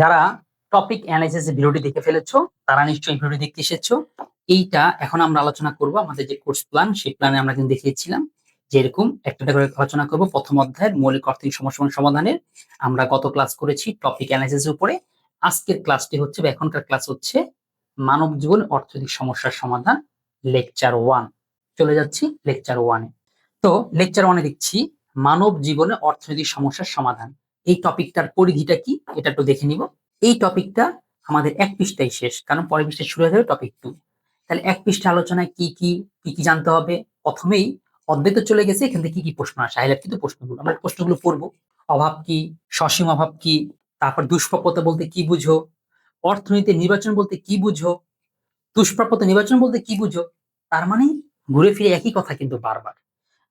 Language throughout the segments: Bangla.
যারা টপিক অ্যানালাইসিস ভিডিওটি দেখে ফেলেছো, তারা নিশ্চয়ই ভিডিওটি দেখতে এসেছ। এইটা এখন আমরা আলোচনা করব, আমাদের যে কোর্স প্ল্যান সেই প্ল্যানে আমরা কিন্তু দেখিয়েছিলাম যে এরকম একটা করে আলোচনা করব। প্রথম অধ্যায়ের মৌলিক অর্থনৈতিক সমস্যা সমাধানের। আমরা গত ক্লাস করেছি টপিক অ্যানালাইসিসের উপরে। আজকের ক্লাসটি হচ্ছে বা এখনকার ক্লাস হচ্ছে মানব জীবন অর্থনৈতিক সমস্যার সমাধান লেকচার ওয়ান চলে যাচ্ছি লেকচার ওয়ানে তো লেকচার ওয়ানে দেখছি, মানব জীবনে অর্থনৈতিক সমস্যার সমাধান। এই টপিকটার পরিধিটা কি? এটা একটু দেখে নিব। এই টপিকটা আমাদের এক পৃষ্ঠায় শেষ, কারণ পরের পৃষ্ঠায় শুরু হয়ে যাবে টপিক টু। তাহলে এক পৃষ্ঠা আলোচনায় কি কি কি কি জানতে হবে? প্রথমেই অর্ধেক চলে গেছে, এখান থেকে কি কি প্রশ্ন আসে? হাইলাইট কিন্তু প্রশ্নগুলো। আমরা প্রশ্নগুলো পড়ব। অভাব কি? সসীম অভাব কি? তারপর দুষ্প্রাপ্যতা বলতে কি বুঝো? অর্থনীতি নির্বাচন বলতে কি বুঝো? দুষ্প্রাপ্যতা নির্বাচন বলতে কি বুঝো? তার মানে ঘুরে ফিরে একই কথা কিন্তু বারবার।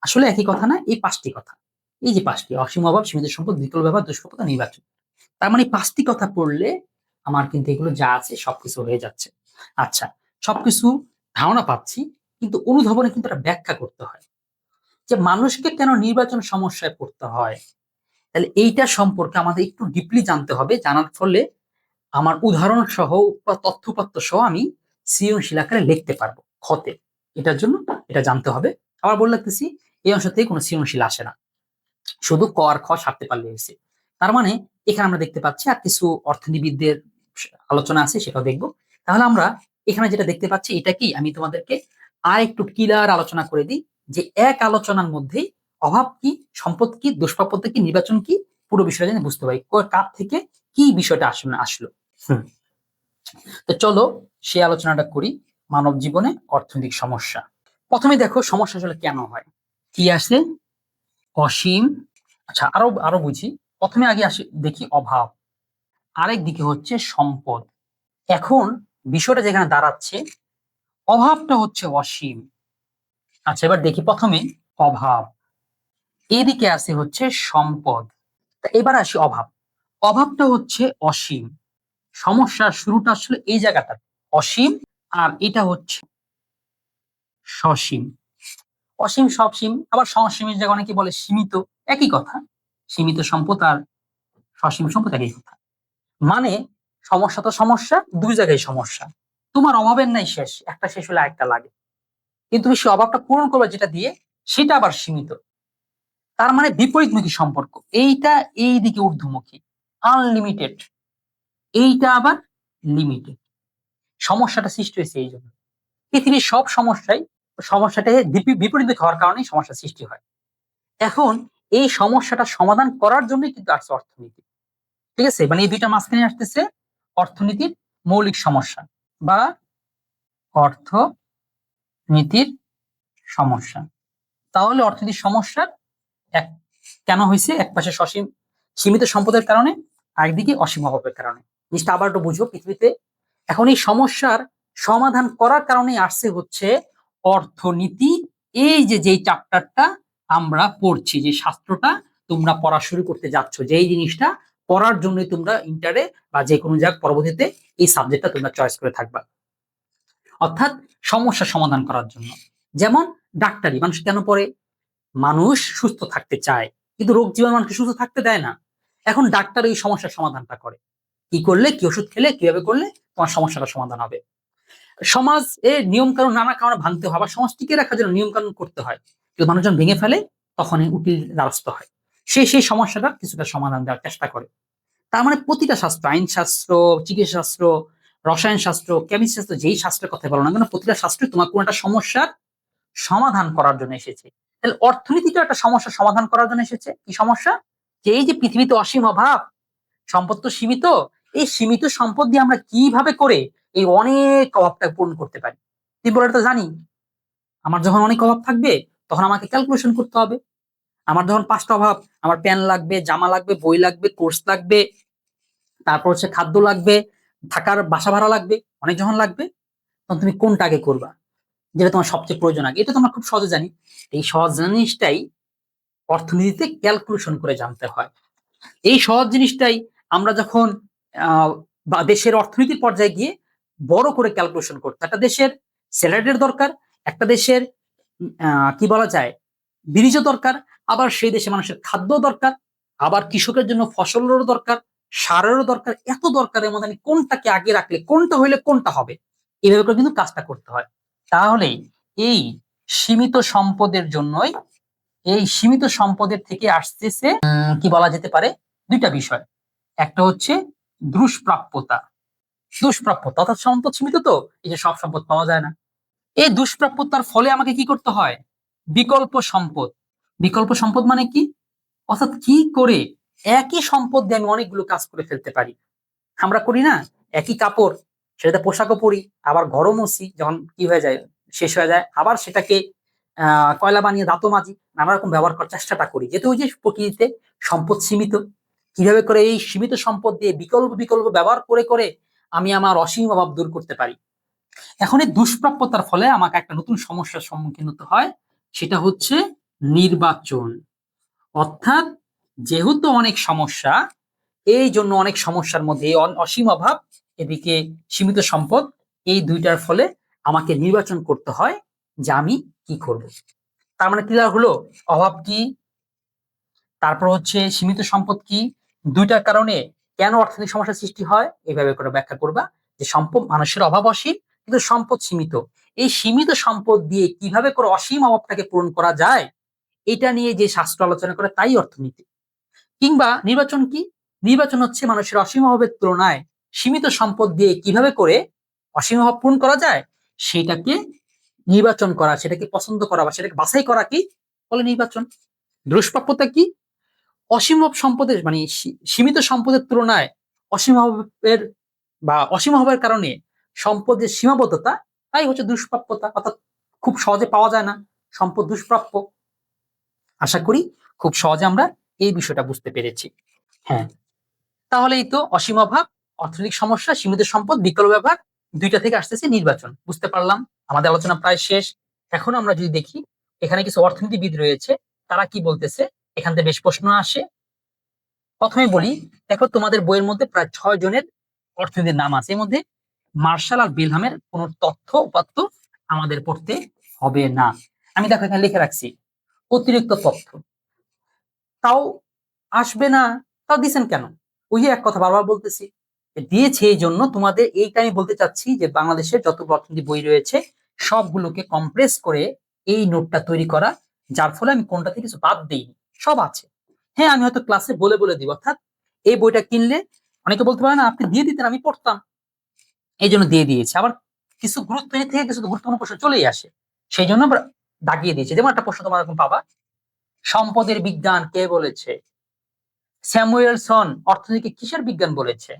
আসলে একই কথা না, এই পাঁচটি কথা। এই যে পাঁচটি অসীম অভাব, সীমিত সম্পদ বিকল্প ব্যবহার দুষ্প্রাপ্যতা নির্বাচন। তার মানে পাঁচটি কথা পড়লে আমার কিন্তু এগুলো যা আছে সবকিছু হয়ে যাচ্ছে। আচ্ছা সবকিছু ধারণা পাচ্ছি, কিন্তু অনুধাবনে কিন্তু একটা ব্যাখ্যা করতে হয়। যে মানুষকে কেন নির্বাচন সমস্যায় পড়তে হয়? তাহলে এইটা সম্পর্কে আমাদের একটু ডিপলি জানতে হবে। জানার ফলে আমার উদাহরণ সহ বা তথ্যপত্র সহ আমি সৃজনশীল আকারে লিখতে পারব। খতে এটার জন্য এটা জানতে হবে। আবার বলে রাখতেছি, এই অংশ থেকে কোনো সৃজনশীল আসে না। শুধু ক আর খ সারতে পারলে হয়েছে। তার মানে এখানে আমরা দেখতে পাচ্ছি আর কিছু অর্থনীতিবিদদের আলোচনা আছে সেটাও দেখব। তাহলে আমরা এখানে যেটা দেখতে পাচ্ছি এটা কি? আমি তোমাদেরকে আর একটু ক্লিয়ার আলোচনা করে দিই যে এক আলোচনার মধ্যেই অভাব কি সম্পদ কি দুষ্প্রাপ্যতা কি নির্বাচন কি পুরো বিষয়টা যেন বুঝতে পারি। কার থেকে কি বিষয়টা আসলে আসলো? হুম। তো চলো সে আলোচনাটা করি মানব জীবনে অর্থনৈতিক সমস্যা। প্রথমে দেখো সমস্যা আসলে কেন হয়? কি আসে? অসীম। আচ্ছা আরও আরও বুঝি। প্রথমে আগে আসি, দেখি অভাব। আরেক দিকে হচ্ছে সম্পদ। এখন বিষয়টা যেখানে দাঁড়াচ্ছে, অভাবটা হচ্ছে অসীম। আচ্ছা এবার দেখি প্রথমে অভাব। এদিকে আছে হচ্ছে সম্পদ। এবার আসি অভাব। অভাবটা হচ্ছে অসীম। সমস্যার শুরুটা আসলে এই জায়গাটা। অসীম আর এটা হচ্ছে সসীম। অসীম সবসীম আবার সসীমের জায়গায় অনেকে বলে সীমিত, একই কথা। সীমিত সম্পদ আর সসীম সম্পদ একই কথা। মানে সমস্যা তো সমস্যা, দুই জায়গায় সমস্যা। তোমার অভাবের নাই শেষ, একটা শেষ হলে আরেকটা লাগে। কিন্তু তুমি সে অভাবটা পূরণ করবে যেটা দিয়ে সেটা আবার সীমিত। তার মানে বিপরীতমুখী সম্পর্ক। এইটা এই দিকে ঊর্ধ্বমুখী আনলিমিটেড এইটা আবার লিমিটেড সমস্যাটা সৃষ্টি হয়েছে এই জন্য। পৃথিবীর সব সমস্যাই সমস্যাটা বিপরীত হওয়ার কারণে সমস্যা সৃষ্টি হয়। এখন এই সমস্যাটা সমাধান করার জন্যই কিন্তু আসছে অর্থনীতি। ঠিক আছে? মানে এই দুইটা মাঝখানে আসতেছে অর্থনীতির মৌলিক সমস্যা বা অর্থনীতির সমস্যা। তাহলে অর্থনীতির সমস্যার এক, কেন হয়েছে? এক পাশে সসীম, সীমিত সম্পদের কারণে আরেকদিকে অসীম অভাবের কারণে। জিনিসটা আবার একটু বুঝো পৃথিবীতে। এখন এই সমস্যার সমাধান করার কারণে আসছে হচ্ছে অর্থনীতি, এই যে যেই চ্যাপ্টারটা আমরা পড়ছি, যে শাস্ত্রটা তোমরা পড়া শুরু করতে যাচ্ছ, যে এই জিনিসটা পড়ার জন্য তোমরা ইন্টারে বা যে কোনো জায়গায় পরবর্তীতে এই সাবজেক্টটা তোমরা চয়েস করে থাকবা। অর্থাৎ সমস্যা সমাধান করার জন্য। যেমন ডাক্তারি, মানুষ কেন পড়ে? মানুষ সুস্থ থাকতে চায়, কিন্তু রোগ জীবন মানুষকে সুস্থ থাকতে দেয় না। এখন ডাক্তার এই সমস্যার সমাধানটা করে। কি করলে? কি ওষুধ খেলে? কীভাবে করলে? তোমার সমস্যাটা সমাধান হবে। সমাজ এর নিয়ম কানুন নানা কারণে ভাঙতে হয়, আবার সমাজ টিকে রাখার জন্য নিয়ম কানুন করতে হয়। কিন্তু মানুষজন ভেঙে ফেলে তখন উকিল দ্বারস্থ হয়। সে সেই সমস্যাটা কিছুটা সমাধান দেওয়ার চেষ্টা করে। তার মানে প্রতিটা শাস্ত্র আইন শাস্ত্র চিকিৎসা শাস্ত্র রসায়ন শাস্ত্র কেমিস্ট্রি শাস্ত্র যেই শাস্ত্রের কথা বলো না কেন, প্রতিটা শাস্ত্রে তোমার কোন একটা সমস্যার সমাধান করার জন্য এসেছে। তাহলে অর্থনীতিটা একটা সমস্যা সমাধান করার জন্য এসেছে। কি সমস্যা? যে এই যে পৃথিবীতে অসীম অভাব, সম্পদ তো সীমিত, এই সীমিত সম্পদ দিয়ে আমরা কীভাবে করে এই অনেক অভাবটা পূরণ করতে পারি। ত্রিপুরা তো জানি। আমার যখন অনেক অভাব থাকবে, তখন আমাকে ক্যালকুলেশন করতে হবে। আমার যখন পাঁচটা অভাব, আমার প্যান লাগবে, জামা লাগবে, বই লাগবে কোর্স লাগবে, তারপর হচ্ছে খাদ্য লাগবে, থাকার বাসা ভাড়া লাগবে, অনেক যখন লাগবে, তখন তুমি কোনটা আগে করবা? যেটা তোমার সবচেয়ে প্রয়োজন আগে। এটা তোমার খুব সহজে জানি। এই সহজ জিনিসটাই অর্থনীতিতে ক্যালকুলেশন করে জানতে হয়। এই সহজ জিনিসটাই আমরা যখন দেশের অর্থনীতির পর্যায়ে গিয়ে বড় করে ক্যালকুলেশন করতে। একটা দেশের স্যালারির দরকার, একটা দেশের কি বলা যায় বীজ দরকার, আবার সেই দেশে মানুষের খাদ্য দরকার, আবার কৃষকের জন্য ফসলেরও দরকার, সারেরও দরকার, এত দরকারের মধ্যে আমি কোনটাকে আগে রাখলে, কোনটা হইলে কোনটা হবে এইভাবে করে কিন্তু কাজটা করতে হয়। তাহলে এই সীমিত সম্পদের জন্যই, এই সীমিত সম্পদের থেকে আসতেছে কি বলা যেতে পারে, দুইটা বিষয়। একটা হচ্ছে দুষ্প্রাপ্যতা। দুষ্প্রাপ্যতা অর্থাৎ সম্পদ সীমিত তো, এই যে সব সম্পদ পাওয়া যায় না। এই দুষ্প্রাপ্যতার ফলে আমাকে কি করতে হয়? বিকল্প সম্পদ। বিকল্প সম্পদ মানে কি? অর্থাৎ কি করে একই সম্পদ দিয়ে আমি অনেকগুলো কাজ করে ফেলতে পারি? আমরা করি না, একই কাপড়, সেটাতে পোশাকও পরি, আবার ঘরও মুছি, যখন কি হয়ে যায়, শেষ হয়ে যায়, আবার সেটাকে কয়লা বানিয়ে দাঁতও মাজি, নানা রকম ব্যবহার করার চেষ্টাটা করি। যেহেতু ওই যে প্রকৃতিতে সম্পদ সীমিত, কীভাবে করে এই সীমিত সম্পদ দিয়ে বিকল্প বিকল্প ব্যবহার করে করে আমি আমার অসীম অভাব দূর করতে পারি। এখন এই দুষ্প্রাপ্যতার ফলে আমাকে একটা নতুন সমস্যার সম্মুখীন হতে হয়, সেটা হচ্ছে নির্বাচন। অর্থাৎ যেহেতু অনেক সমস্যা, এই জন্য অনেক সমস্যার মধ্যে অসীম অভাব, এদিকে সীমিত সম্পদ, এই দুইটার ফলে আমাকে নির্বাচন করতে হয় যে আমি কি করব। তার মানে ক্লিয়ার হলো? অভাব কি? তারপর হচ্ছে সীমিত সম্পদ কি? দুইটার কারণে কেন অর্থনৈতিক সমস্যার সৃষ্টি হয়? এইভাবে করে ব্যাখ্যা করবা যে সম্পদ মানুষের অভাব অসীম, কিন্তু সম্পদ সীমিত। এই সীমিত সম্পদ দিয়ে কীভাবে করে অসীম অভাবটাকে পূরণ করা যায়? এটা নিয়ে যে শাস্ত্র আলোচনা করে তাই অর্থনীতি। কিংবা নির্বাচন কি? নির্বাচন হচ্ছে মানুষের অসীম অভাবের তুলনায় সীমিত সম্পদ দিয়ে কীভাবে করে অসীম অভাব পূরণ করা যায়? সেটাকে নির্বাচন করা, সেটাকে পছন্দ করা বা সেটাকে বাছাই করা কি? বলে নির্বাচন। দুষ্প্রাপ্যতা কি? অসীম অভাব সম্পদের মানে সীমিত সম্পদের তুলনায় অসীম অভাবের বা অসীম অভাবের কারণে সম্পদের সীমাবদ্ধতা, তাই হচ্ছে দুষ্প্রাপ্যতা, অর্থাৎ খুব সহজে পাওয়া যায় না সম্পদ দুষ্প্রাপ্য। আশা করি খুব সহজে আমরা এই বিষয়টা বুঝতে পেরেছি। হ্যাঁ তাহলে এই তো অসীম অভাব, অর্থনৈতিক সমস্যা, সীমিত সম্পদ, বিকল্প ব্যবহার দুইটা থেকে আসতেছে নির্বাচন। বুঝতে পারলাম, আমাদের আলোচনা প্রায় শেষ। এখন আমরা যদি দেখি, এখানে কিছু অর্থনীতিবিদ রয়েছে, তারা কি বলতেছে? এখান থেকে বেশ প্রশ্ন আসে। প্রথমে বলি, দেখো তোমাদের বইয়ের মধ্যে প্রায় ছয় জনের অর্থনীতির নাম আছে। এর মধ্যে মার্শাল আর বিলহামের কোন তথ্য উপাত্ত আমাদের পড়তে হবে না। আমি দেখো এখানে লিখে রাখছি, অতিরিক্ত তথ্য। তাও আসবে না, তাও দিছেন কেন? ওই এক কথা বারবার বলতেছি দিয়েছে এই জন্য তোমাদের এইটা আমি বলতে চাচ্ছি যে বাংলাদেশের যত অর্থনীতি বই রয়েছে, সবগুলোকে কম্প্রেস করে এই নোটটা তৈরি করা, যার ফলে আমি কোনটা থেকে কিছু বাদ দিইনি। সব আছে। হ্যাঁ আমি হয়তো ক্লাসে বলে বলে দিব। অর্থাৎ এই বইটা কিনলে অনেকে বলতে পারে, না, আপনি দিয়ে দিতেন, আমি পড়তাম। এই জন্য দিয়ে দিয়েছে। আবার কিছু গুরুত্ব থেকে কিছু গুরুত্বপূর্ণ প্রশ্ন চলেই আসে। সেই জন্য দাগিয়ে দিয়েছি। যেমন একটা প্রশ্ন তোমার এখন পাবা, সম্পদের বিজ্ঞান কে বলেছে? স্যামুয়েলসন অর্থনীতিকে কিসের বিজ্ঞান বলেছে?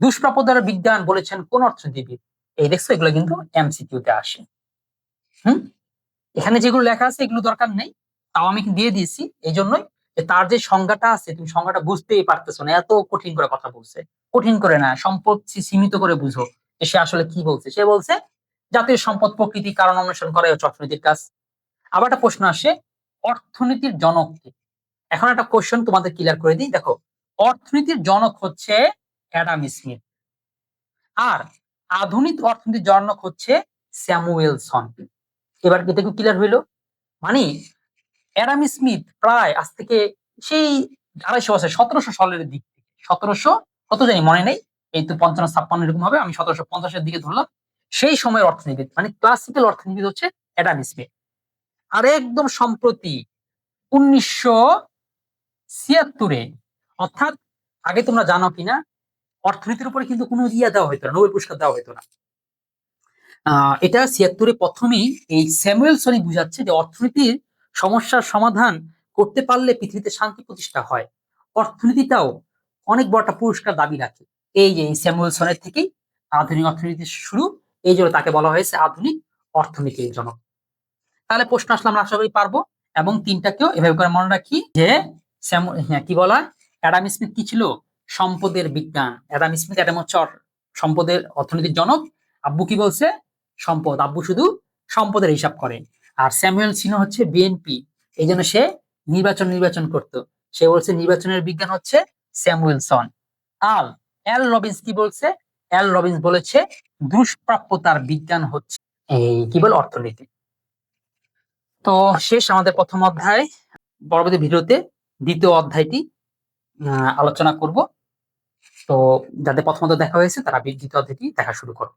দুষ্প্রাপ্যতার বিজ্ঞান বলেছেন কোন অর্থনীতিবিদ? এই দেখছ, এগুলো কিন্তু এমসিকিউতে আসে। হুম? এখানে যেগুলো লেখা আছে, এগুলো দরকার নেই। তাও আমি দিয়ে দিয়েছি এই জন্যই তার যে সংজ্ঞাটা আছে, তুমি সংজ্ঞাটা বুঝতেই পারতেছো না, এত কঠিন করে কথা বলছে। কঠিন করে না, সম্পদ সীমিত করে বুঝো যে সে আসলে কি বলছে। সে বলছে, জাতীয় সম্পদ প্রকৃতি কারণ অনুসরণ করাই হচ্ছে অর্থনীতির কাজ। আবার একটা প্রশ্ন আসে, অর্থনীতির জনক কে? এখন একটা কোশ্চেন তোমাদের ক্লিয়ার করে দিই। দেখো, অর্থনীতির জনক হচ্ছে অ্যাডাম স্মিথ। আর আধুনিক অর্থনীতির জনক হচ্ছে স্যামুয়েলসন। এবার এটা কি ক্লিয়ার হইল? মানে অ্যাডাম স্মিথ প্রায় আজ থেকে সেই আড়াইশো বছর, সতেরোশো সালের দিক থেকে, সতেরোশো, কত জানি মনে নেই, এই তো পঞ্চান্ন, ছাপ্পান্ন এরকম হবে, আমি সতেরোশো পঞ্চাশের দিকে ধরলাম, সেই সময়ের অর্থনীতিবিদ মানে ক্লাসিক্যাল অর্থনীতিবিদ হচ্ছে অ্যাডাম স্মিথ আর একদম সম্প্রতি উনিশশো ছিয়াত্তরে, অর্থাৎ আগে তোমরা জানো কিনা, অর্থনীতির উপরে কিন্তু কোনো ইয়া দেওয়া হতো না, নোবেল পুরস্কার দেওয়া হতো না। এটা ছিয়াত্তরে প্রথমেই এই স্যামুয়েল সনি বুঝাচ্ছে যে অর্থনীতির সমস্যার সমাধান করতে পারলে পৃথিবীতে শান্তি প্রতিষ্ঠা হয়। অর্থনীতিটাও অনেক বড় একটা পুরস্কার দাবি রাখে। এই যে এই স্যামুয়েল থেকেই আধুনিক অর্থনীতির শুরু, এই জন্য তাকে বলা হয়েছে আধুনিক অর্থনীতির জনক। তাহলে প্রশ্ন আসলে আমরা আশা করি পারব এবং তিনটাকেও এভাবে করে মনে রাখি যে হ্যাঁ কি বলা অ্যাডাম স্মিথ কি ছিল? সম্পদের বিজ্ঞান। অ্যাডাম স্মিথ, অ্যাডাম হচ্ছে সম্পদের অর্থনীতির জনক। আব্বু কি বলছে? সম্পদ। আব্বু শুধু সম্পদের হিসাব করে। আর স্যামুয়েল সিনো হচ্ছে বিএনপি। এই জন্য সে নির্বাচন নির্বাচন করত। সে বলছে নির্বাচনের বিজ্ঞান হচ্ছে স্যামুয়েলসন। আল এল রবিন্স কি বলছে? এল রবিন্স বলেছে দুষ্প্রাপ্যতার বিজ্ঞান হচ্ছে এই কি বল? অর্থনীতি। তো শেষ আমাদের প্রথম অধ্যায়। পরবর্তী ভিডিওতে দ্বিতীয় অধ্যায়টি আলোচনা করব। তো যাদের প্রথমত দেখা হয়েছে, তারা দ্বিতীয় অধ্যায়টি দেখা শুরু করো।